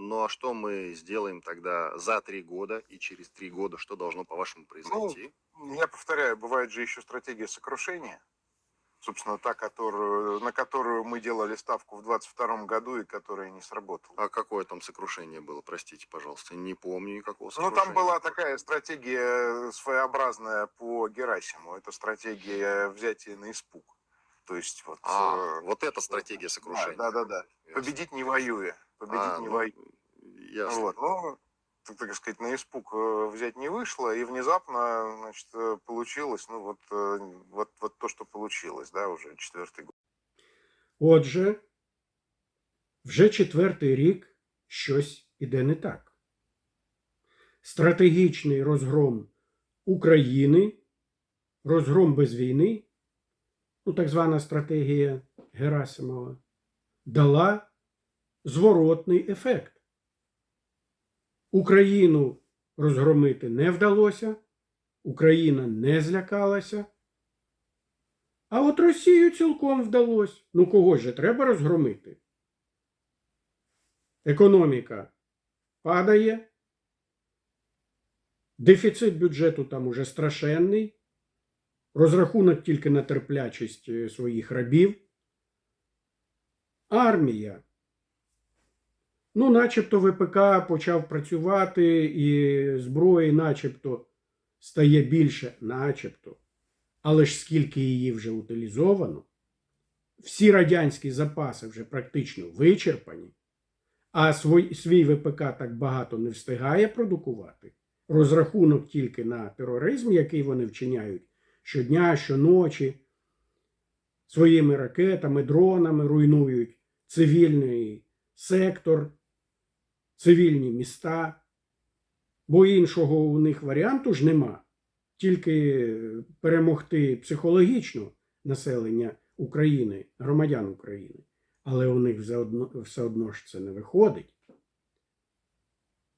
Ну а что мы сделаем тогда за три года и через три года? Что должно, по-вашему, произойти? Я повторяю, бывает же еще стратегия сокрушения. Собственно, та, которую, на которую мы делали ставку в 2022 году и которая не сработала. А какое там сокрушение было, простите, пожалуйста? Не помню никакого Ну, сокрушения. там была такая стратегия своеобразная по Герасиму. Это стратегия взятия на испуг. То есть вот... А, э, вот эта стратегия сокрушения. Да, да, да. Ясно. Победить не воюя. Победить А, не ну, воюя. Ясно. Вот, но, так, так сказать, на испуг э, взять не вышло, и внезапно, значит, э, получилось, ну, вот, э, вот, вот то, что получилось, да, уже четвертый год. Отже, вже четвертий рік щось іде не так. Стратегічний розгром України, розгром без війни, ну, так звана стратегія Герасимова, дала зворотний ефект. Україну розгромити не вдалося, Україна не злякалася. А от Росію цілком вдалося. Ну кого ж треба розгромити? Економіка падає. Дефіцит бюджету там уже страшенний. Розрахунок тільки на терплячість е, своїх рабів. Армія. Ну, начебто ВПК почав працювати, і зброї, начебто, стає більше, начебто. Але ж скільки її вже утилізовано, всі радянські запаси вже практично вичерпані, а свій, свій ВПК так багато не встигає продукувати. Розрахунок тільки на тероризм, який вони вчиняють щодня, щоночі, своїми ракетами, дронами руйнують цивільний сектор, цивільні міста, бо іншого у них варіанту ж нема тільки перемогти психологічно населення України, громадян України, але у них все одно, все одно ж це не виходить.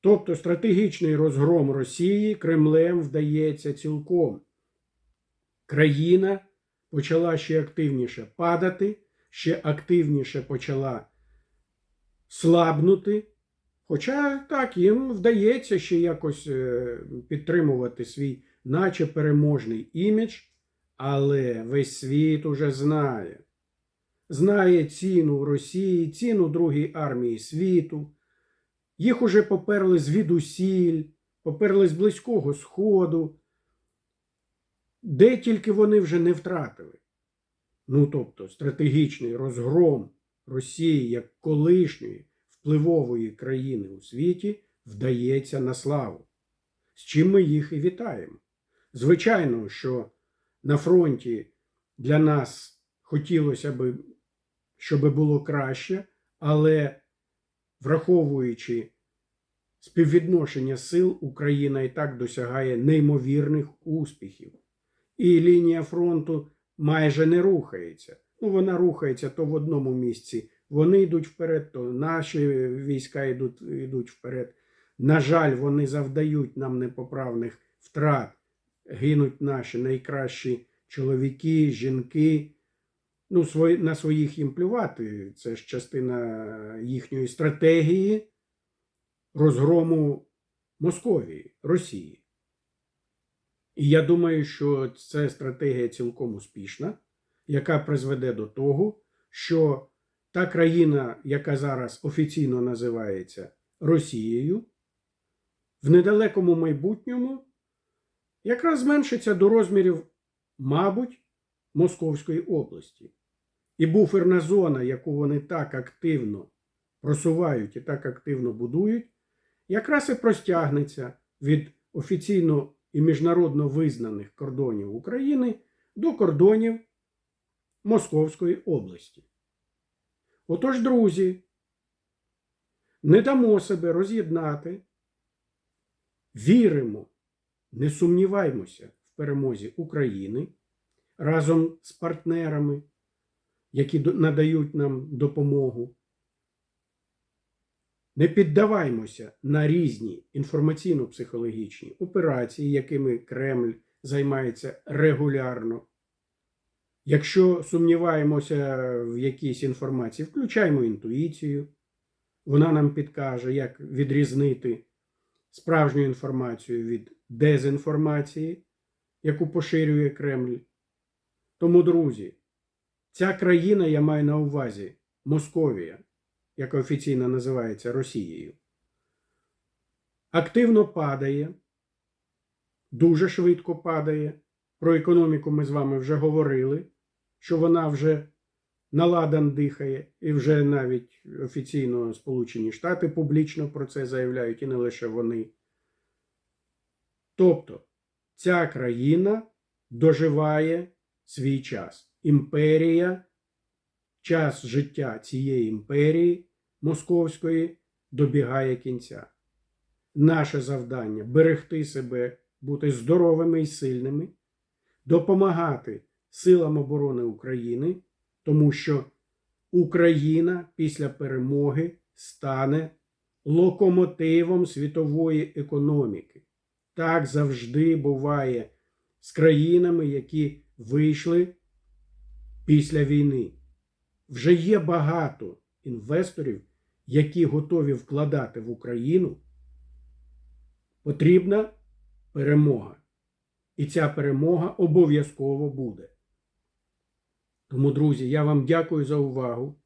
Тобто стратегічний розгром Росії Кремлем вдається цілком. Країна почала ще активніше падати, ще активніше почала слабнути. Хоча так, їм вдається ще якось е, підтримувати свій наче переможний імідж, але весь світ уже знає. Знає ціну Росії, ціну Другій армії світу. Їх уже поперли звідусіль, поперли з Близького Сходу, де тільки вони вже не втратили. Ну, тобто, стратегічний розгром Росії як колишньої впливової країни у світі вдається на славу, з чим ми їх і вітаємо. Звичайно, що на фронті для нас хотілося б, щоб було краще, але враховуючи співвідношення сил, Україна і так досягає неймовірних успіхів. І лінія фронту майже не рухається. Ну, вона рухається то в одному місці. Вони йдуть вперед, то наші війська йдуть, йдуть вперед. На жаль, вони завдають нам непоправних втрат гинуть наші найкращі чоловіки, жінки. Ну, свої, на своїх їм плювати. Це ж частина їхньої стратегії розгрому Московії, Росії. І я думаю, що це стратегія цілком успішна, яка призведе до того, що та країна, яка зараз офіційно називається Росією, в недалекому майбутньому якраз зменшиться до розмірів, мабуть, Московської області. І буферна зона, яку вони так активно просувають і так активно будують, якраз і простягнеться від офіційно і міжнародно визнаних кордонів України до кордонів Московської області. Отож, друзі, не дамо себе роз'єднати, віримо не сумніваймося в перемозі України разом з партнерами, які надають нам допомогу. Не піддаваймося на різні інформаційно-психологічні операції, якими Кремль займається регулярно. Якщо сумніваємося в якійсь інформації, включаємо інтуїцію, Вона нам підкаже, як відрізнити справжню інформацію від дезінформації, яку поширює Кремль. Тому, друзі, ця країна, я маю на увазі Московія, яка офіційно називається Росією, активно падає, дуже швидко падає. Про економіку ми з вами вже говорили, що вона вже наладан дихає, і вже навіть офіційно Сполучені Штати публічно про це заявляють, і не лише вони. Тобто ця країна доживає свій час. Імперія, час життя цієї імперії московської добігає кінця. Наше завдання берегти себе, бути здоровими і сильними, допомагати силам оборони України, тому що Україна після перемоги стане локомотивом світової економіки. Так завжди буває з країнами, які вийшли після війни. Вже є багато інвесторів, які готові вкладати в Україну. Потрібна перемога. І ця перемога обов'язково буде. Тому, друзі, я вам дякую за увагу.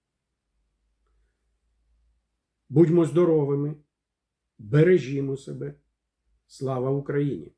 Будьмо здоровими, бережімо себе. Слава Україні!